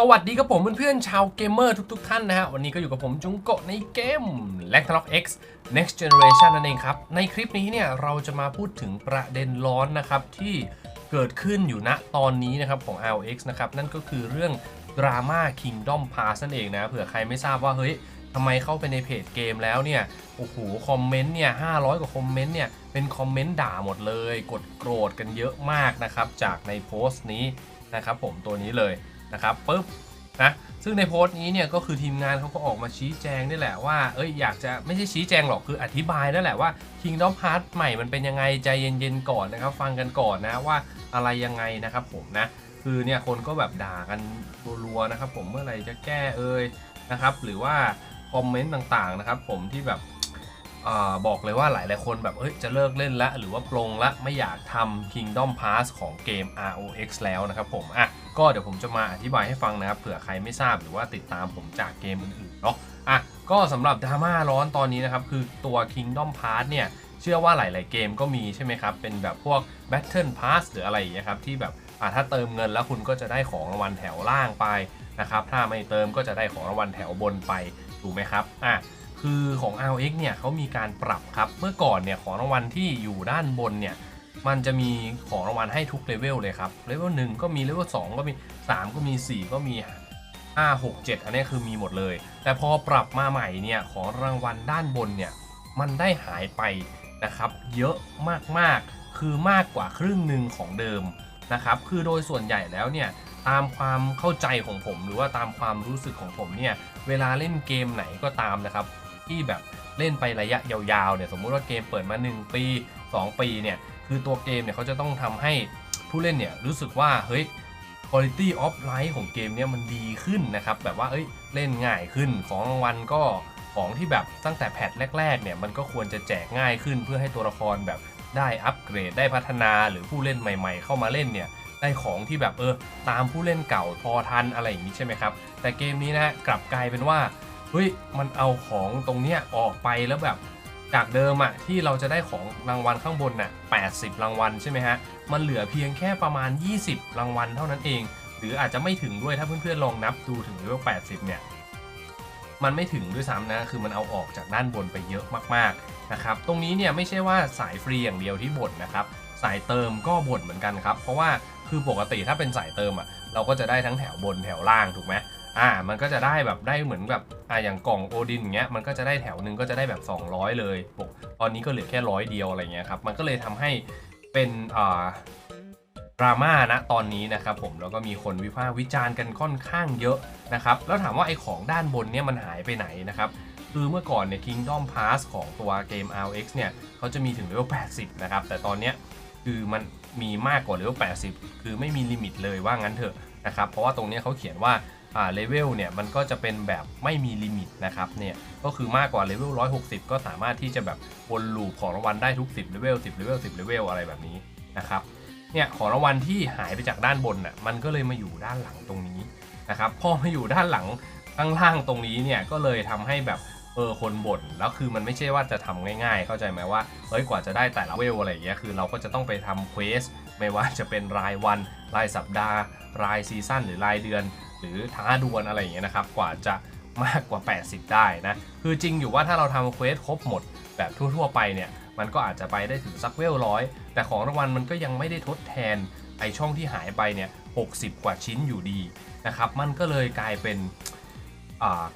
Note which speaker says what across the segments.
Speaker 1: สวัสดีครับผมเพื่อนๆชาวเกมเมอร์ทุกๆท่านนะฮะ วันนี้ก็อยู่กับผมจุงโกะในเกม l a c t o X Next Generation นั่นเองครับ ในคลิปนี้เนี่ยเราจะมาพูดถึงประเด็นร้อนนะครับ ที่เกิดขึ้นอยู่ณตอนนี้นะครับของ RX นะครับ นั่นก็คือเรื่องดราม่า Kingdom Pass นั่นเองนะ เผื่อใครไม่ทราบว่า เฮ้ยทำไมเข้าไปในเพจเกมแล้วเนี่ย โอ้โห คอมเมนต์เนี่ย500กว่าคอมเมนต์เนี่ย เป็นคอมเมนต์ด่าหมดเลย กดโกรธกันเยอะมากนะครับ จากในโพสต์นี้นะครับผมตัวนี้เลย นะครับปุ๊บนะซึ่งในโพสต์นี้เนี่ยก็คือทีมงานเขาก็ออกมาชี้แจงนี่แหละว่า เอ้ยอยากจะไม่ใช่ชี้แจงหรอกคืออธิบายนั่นแหละว่า Kingdom Hearts ใหม่มันเป็นยังไงใจเย็นๆก่อนนะครับ ฟังกันก่อนนะว่าอะไรยังไงนะครับผมนะ คือเนี่ยคนก็แบบด่ากันรัวๆนะครับ ผมเมื่อไหร่จะแก้เอ่ยนะครับ หรือว่าคอมเมนต์ต่างๆนะครับ ผมที่แบบ บอกเลยว่าหลายๆคนแบบเอ้ยจะเลิกเล่นละหรือว่าปลงละไม่อยากทำ Kingdom Pass ของเกม ROX แล้วนะครับผมอะก็เดี๋ยวผมจะมาอธิบายให้ฟังนะครับเผื่อใครไม่ทราบหรือว่าติดตามผมจากเกมอื่นๆเนาะอะก็สำหรับดราม่าร้อนตอนนี้นะครับ คือตัว Kingdom Pass เนี่ย เชื่อว่าหลาย ๆ เกมก็มีใช่ไหมครับ เป็นแบบพวก Battle Pass หรืออะไรอย่างเงี้ยครับ ที่แบบอะถ้าเติมเงินแล้วคุณก็จะได้ของรางวัลแถวล่างไปนะครับ ถ้าไม่เติมก็จะได้ของรางวัลแถวบนไป ถูกไหมครับอะ คือของ RX เนี่ยเขามีการปรับครับ เมื่อก่อนเนี่ยของรางวัลที่อยู่ด้านบนเนี่ยมันจะมีของรางวัลให้ทุกเลเวลเลยครับ เลเวล1ก็มี เลเวล2ก็มี 3 ก็มี 4 ก็มี 5 6 7 อันนี้คือมีหมดเลย แต่พอปรับมาใหม่เนี่ยของรางวัลด้านบนเนี่ยมันได้หายไปนะครับเยอะมากๆ คือมากกว่าครึ่งหนึ่งของเดิมนะครับ คือโดยส่วนใหญ่แล้วเนี่ยตามความเข้าใจของผมหรือว่าตามความรู้สึกของผมเนี่ยเวลาเล่นเกมไหนก็ตามนะครับ ที่แบบเล่นไประยะยาวๆเนี่ยสมมุติว่าเกมเปิดมา 1 ปี 2 ปีเนี่ยคือตัวเกมเนี่ยเขาจะต้องทำให้ผู้เล่นเนี่ยรู้สึกว่าเฮ้ย quality of life ของเกมเนี่ยมันดีขึ้นนะครับแบบว่าเอ้ยเล่นง่ายขึ้นของรางวัลก็ของที่แบบตั้งแต่แพทแรกๆเนี่ยมันก็ควรจะแจกง่ายขึ้นเพื่อให้ตัวละครแบบได้อัปเกรดได้พัฒนาหรือผู้เล่นใหม่ ๆ เข้ามาเล่นเนี่ยได้ของที่แบบเออตามผู้เล่นเก่าพอทันอะไรอย่างนี้ใช่ไหมครับแต่เกมนี้นะฮะกลับกลายเป็นว่า เฮ้ยมันเอาของตรงเนี้ยออกไปแล้วแบบ จากเดิมอะที่เราจะได้ของรางวัลข้างบนน่ะ80 รางวัลใช่ไหมฮะ มันเหลือเพียงแค่ประมาณ 20 รางวัลเท่านั้นเอง หรืออาจจะไม่ถึงด้วยถ้าเพื่อนๆลองนับดูถึงเลเวล80 เนี่ย มันไม่ถึงด้วยซ้ำนะ คือมันเอาออกจากด้านบนไปเยอะมากๆนะครับ ตรงนี้เนี่ยไม่ใช่ว่าสายฟรีอย่างเดียวที่บ่นนะครับ สายเติมก็บ่นเหมือนกันครับ เพราะว่าคือปกติถ้าเป็นสายเติมอะเราก็จะได้ทั้งแถวบนแถวล่างถูกไหม อ่ามันก็จะได้แบบได้เหมือนแบบอ่าอย่างกล่องโอดินอย่างเงี้ยมันก็จะได้แถวหนึ่งก็จะได้แบบ 200 เลยบอกตอนนี้ก็เหลือแค่ร้อยเดียวอะไรเงี้ยครับมันก็เลยทำให้เป็นอ่าดราม่านะตอนนี้นะครับผมแล้วก็มีคนวิพากษ์วิจารณ์กันค่อนข้างเยอะนะครับแล้วถามว่าไอ้ของด้านบนเนี่ยมันหายไปไหนนะครับคือเมื่อก่อนเนี่ย Kingdom Pass ของตัวเกม RX เนี่ยเขาจะมีถึงเลเวล80 นะครับ แต่ตอนเนี้ยคือมันมีมากกว่าเลเวล80 คือไม่มีลิมิตเลยว่างั้นเถอะนะครับ เพราะว่าตรงเนี้ยเขาเขียนว่า เลเวลเนี่ยมันก็จะเป็นแบบไม่มีลิมิตนะครับเนี่ยก็คือมากกว่าเลเวล160 ก็สามารถที่จะแบบวนลูปของรางวัลได้ทุก 10เลเวล10เลเวล10เลเวลอะไรแบบนี้นะครับเนี่ยของรางวัลที่หายไปจากด้านบนน่ะมันก็เลยมาอยู่ด้านหลังตรงนี้นะครับพอมาอยู่ด้านหลังข้างล่างตรงนี้เนี่ยก็เลยทำให้แบบเออคนบ่นแล้วคือมันไม่ใช่ว่าจะทำง่ายๆ เข้าใจไหมว่าเฮ้ยกว่าจะได้แต่ละเวลอะไรอย่างเงี้ยคือเราก็จะต้องไปทำเควสไม่ว่าจะเป็นรายวัน รายสัปดาห์ รายซีซั่นหรือรายเดือน หรือท้าดวลอะไรอย่างเงี้ยนะครับ กว่าจะมากกว่า 80 ได้นะ คือจริงอยู่ว่าถ้าเราทำเควสครบหมดแบบทั่ว ๆ ไปเนี่ยมันก็อาจจะไปได้ถึงสักเวลร้อยแต่ของรางวัลมันก็ยังไม่ได้ทดแทนไอช่องที่หายไปเนี่ย60 กว่าชิ้นอยู่ดีนะครับ มันก็เลยกลายเป็น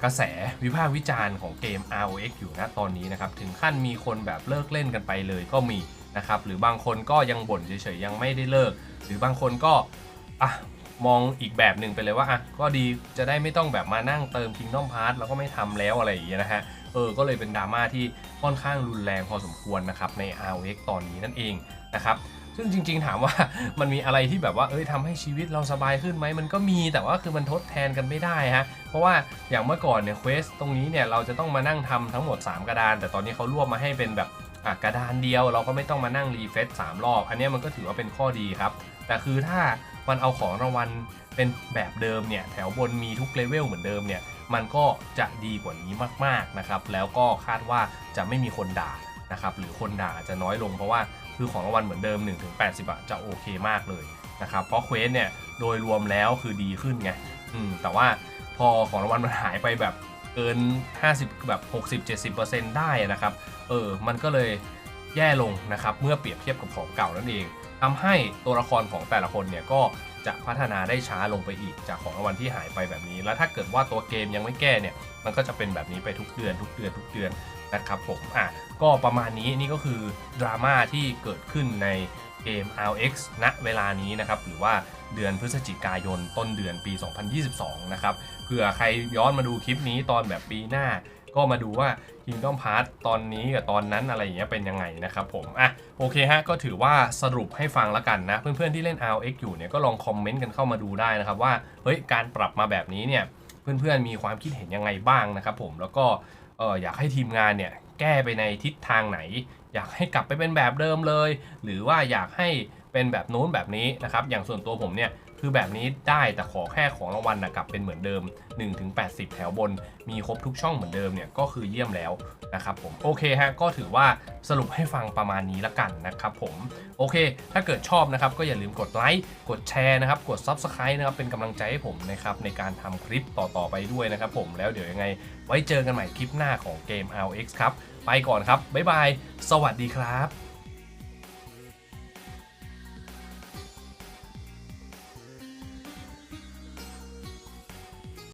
Speaker 1: กระแสวิพากษ์วิจารณ์ของเกม ROX อยู่นะตอนนี้นะครับ ถึงขั้นมีคนแบบเลิกเล่นกันไปเลยก็มีนะครับ หรือบางคนก็ยังบ่นเฉยๆ ยังไม่ได้เลิก หรือบางคนก็อะ มองอีกแบบหนึ่งไปเลยว่าอะก็ดีจะได้ไม่ต้องแบบมานั่งเติม Kingdom Pass แล้วก็ไม่ทำแล้วอะไรอย่างเงี้ยนะฮะเออก็เลยเป็นดราม่าที่ค่อนข้างรุนแรงพอสมควรนะครับใน ROX ตอนนี้นั่นเองนะครับซึ่งจริง ๆ ถามว่ามันมีอะไรที่แบบว่าเอ้ยทำให้ชีวิตเราสบายขึ้นไหมมันก็มีแต่ว่าคือมันทดแทนกันไม่ได้ฮะเพราะว่าอย่างเมื่อก่อนเนี่ยเควสตรงนี้เนี่ยเราจะต้องมานั่งทำทั้งหมด 3 กระดาน แต่ตอนนี้เขารวบมาให้เป็นแบบ กระดานเดียวเราก็ไม่ต้องมานั่งรีเฟซสามรอบ อันนี้มันก็ถือว่าเป็นข้อดีครับ แต่คือถ้ามันเอาของรางวัลเป็นแบบเดิมเนี่ยแถวบนมีทุกเลเวลเหมือนเดิมเนี่ยมันก็จะดีกว่านี้มากๆนะครับ แล้วก็คาดว่าจะไม่มีคนด่านะครับหรือคนด่าจะน้อยลงเพราะว่าคือของรางวัลเหมือนเดิม 1-80อะจะโอเคมากเลยนะครับเพราะเควสเนี่ยโดยรวมแล้วคือดีขึ้นไงอืมแต่ว่าพอของรางวัลมันหายไปแบบ เกิน 50 แบบ 60-70%ได้นะครับ เออ มันก็เลยแย่ลงนะครับ เมื่อเปรียบเทียบกับของเก่านั่นเองทำให้ตัวละครของแต่ละคนเนี่ยก็ จะพัฒนาได้ช้าลงไปอีก จากของรางวัลที่หายไปแบบนี้ แล้วถ้าเกิดว่าตัวเกมยังไม่แก้เนี่ยมันก็จะเป็นแบบนี้ไปทุกเดือน ทุกเดือนทุกเดือนนะครับผมอะก็ประมาณนี้นี่ก็คือดราม่าที่เกิดขึ้นในเกม RX ณเวลานี้นะครับหรือว่าเดือนพฤศจิกายนต้นเดือนปี 2022 นะครับเผื่อใครย้อนมาดูคลิปนี้ตอนแบบปีหน้า ก็มาดูว่า Kingdom Hearts ตอนนี้กับตอนนั้นอะไรอย่างเงี้ยเป็นยังไงนะครับผมอะโอเคฮะก็ถือว่าสรุปให้ฟังล้วกันนะ เพื่อนๆที่เล่น RX อยู่เนี่ยก็ลองคอมเมนต์กันเข้ามาดูได้นะครับว่าเฮ้ยการปรับมาแบบนี้เนี่ยเพื่อนๆมีความคิดเห็นยังไงบ้างนะครับผมแล้วก็เอออยากให้ทีมงานเนี่ยแก้ไปในทิศทางไหน อยากให้กลับไปเป็นแบบเดิมเลย หรือว่าอยากให้เป็นแบบโน้นแบบนี้นะครับอย่างส่วนตัวผมเนี่ย คือแบบนี้ได้แต่ขอแค่ของรางวัลนะกลับเป็นเหมือนเดิม 1-80 แถวบน มีครบทุกช่องเหมือนเดิมเนี่ยก็คือเยี่ยมแล้วนะครับผมโอเคฮะก็ถือว่าสรุปให้ฟังประมาณนี้ละกันนะครับผมโอเค ถ้าเกิดชอบนะครับก็อย่าลืมกดไลค์กดแชร์นะครับกด Subscribe นะครับเป็นกำลังใจให้ผมนะครับในการทำคลิปต่อๆไปด้วยนะครับผมแล้วเดี๋ยวยังไง ไว้เจอกันใหม่คลิปหน้าของเกม RX ครับไปก่อนครับบ๊ายบาย สวัสดีครับ